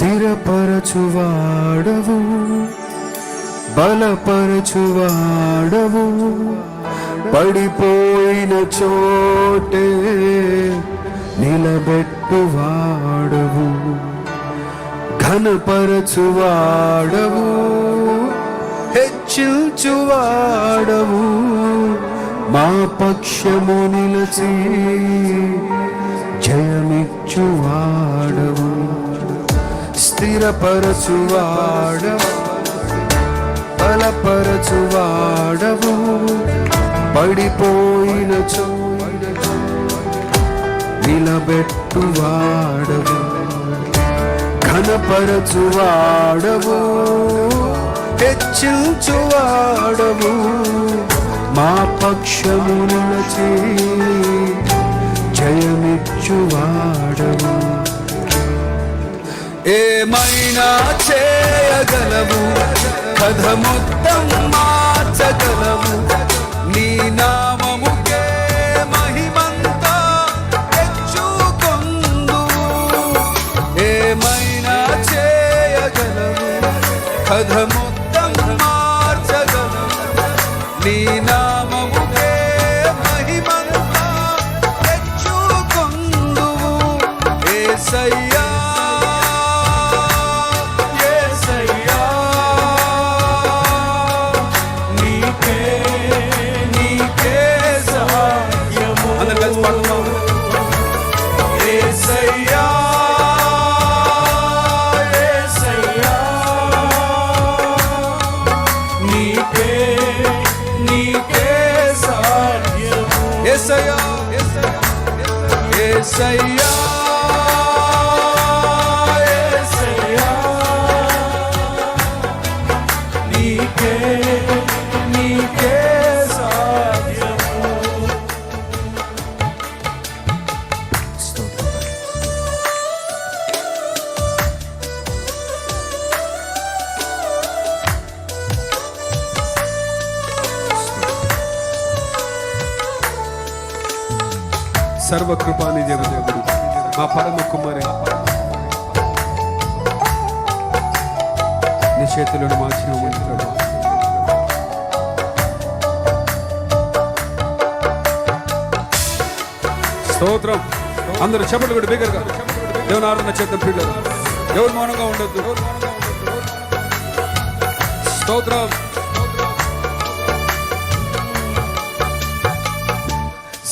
స్థిరపరచువాడవు బలపరచువాడవు. పడిపోయిన చోటే నిలబెట్టువాడవు ఘనపరచువాడవు హెచ్చించువాడవు. మా పక్షము నిలచి జయమిచ్చువాడవు. స్థిరపరచువాడవు బలపరచువాడవు. పడిపోయిన చోట నిలబెట్టువాడవు. ఘనపరచువాడవు. హెచ్చించువాడవు. మా పక్షము నిలచి జయమిచ్చువాడవు. ఏమైనా చేయగలవు. కథ మొత్తం మార్చగలవు. నీ నామముకే మహిమంతా తెచ్చుకొందు ఏమైనా చేయగలవు. కథ మొత్తం మార్చగలవు. నీ నామముకే ఏసయ్యా సర్వకృపాని దేవుడు మా పరమ కుమారి. నీ చేతులను మా ప్రభా స్తోత్రం. అందరూ చెప్పలు కూడా బిగ్గరగా. దేవుని ఆరాధన చేద్దాం పిల్లలు ఎవరు మౌనంగా ఉండొద్దు. స్తోత్రం.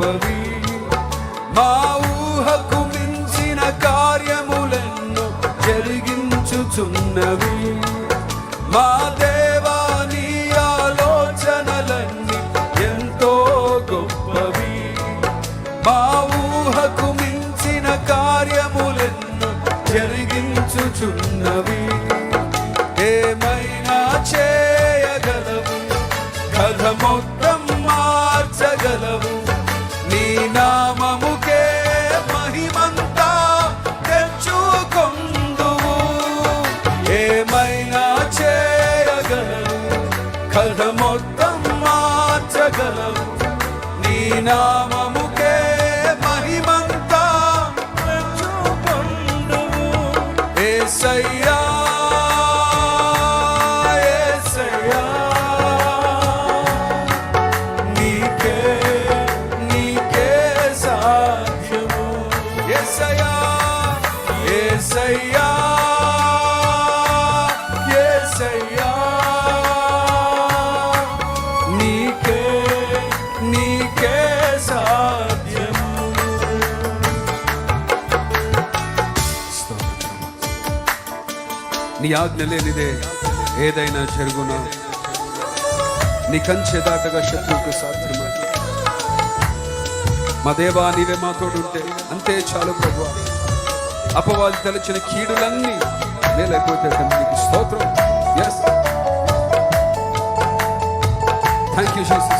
గొప్పవి మా ఊహకు మించిన కార్యములెన్నో జరిగించుచున్నవి. మా దేవా నీ ఆలోచనలన్నీ ఎంతో గొప్పవి. మా ఊహకు మించిన కార్యములెన్నో జరిగించుచున్నవి. నీ ఆజ్ఞ లేనిదే ఏదైనా జరుగునా? నీ కంచె దాటగా శత్రువుకు సాధ్యమా? మా దేవా నీవే మాతోడుంటే అంతే చాలు ప్రభు అపవాది తలచిన కీడులన్నీ నేలైపోతే నీకు స్తోత్రం. ఎస్ థ్యాంక్ యూ జీసస్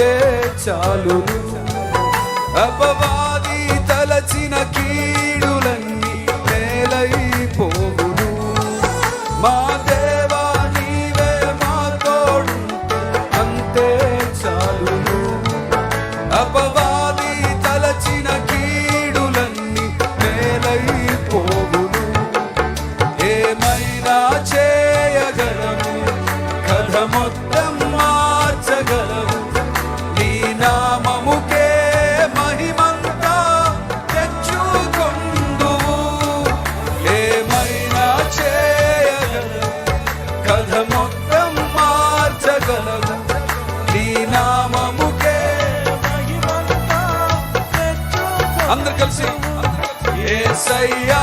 ఉంటే చాలు అపవాది తలచిన కీడులన్నీ నేలైపోవును. మా దేవా నీవే మా తోడుంటే అంతే చాలు అపవాది తలచిన కీడులన్నీ నేలైపోవును. ఏమైనా చేయగలము కథ అందరు కలిసి. ఏ సయ్యా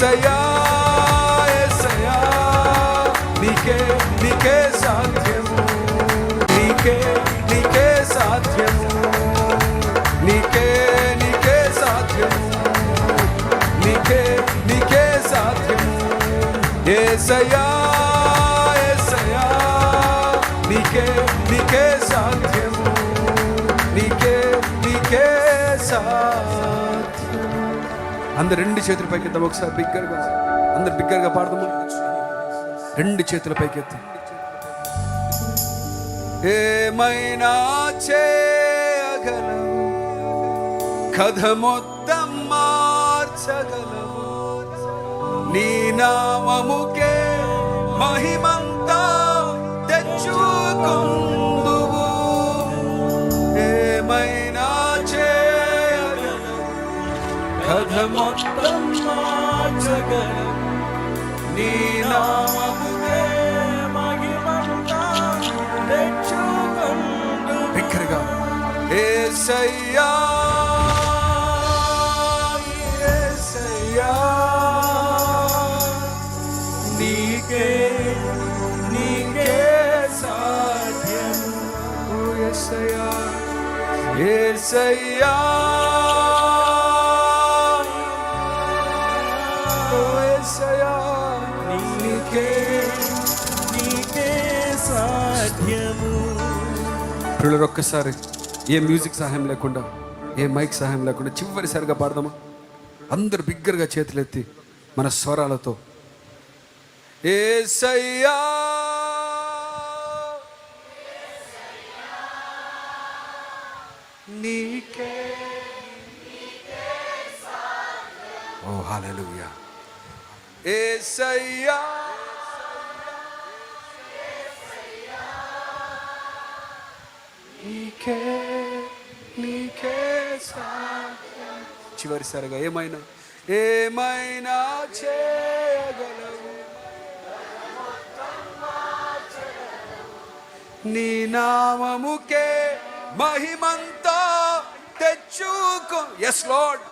ఏసయ్యా ఏసయ్యా నీకే నీకే సాధ్యము నీకే నీకే సాధ్యము నీకే నీకే సాధ్యము నీకే నీకే సాధ్యము ఏసయ్యా ఏసయ్యా నీకే నీకే సాధ్యము నీకే నీకే సాధ్యము అందరు రెండు చేతుల పైకి ఎత్తాం ఒకసారి బిగ్గరగా అందరు బిగ్గరగా పాడదాము. రెండు చేతుల పైకి ఎత్తాం ఏమైనా చేయగలవు? కథ మొత్తం మార్చగలవు? నీ నామముకే మహిమం మొత్తం మార్చగలవు నీ నామముకే మహిమంతా తెచ్చుకుందువు బిగ్గరగా ఏసయ్యా ఏసయ్యా నీకే నీకే సాధ్యము ఓ యేసయ్యా పిల్లలు ఒక్కసారి ఏ మ్యూజిక్ సహాయం లేకుండా ఏ మైక్ సహాయం లేకుండా చివరిసారిగా పాడదామా? అందరు బిగ్గరగా చేతులెత్తి మన స్వరాలతో ఏసయ్యా నీకే ఓ హాలూయా ఏ సయ్యా నీకే నీకే చివరిసారిగా ఏమైనా ఏమైనా చేయగలవు? నీ నామముకే మహిమంతా తెచ్చుకో. Yes lord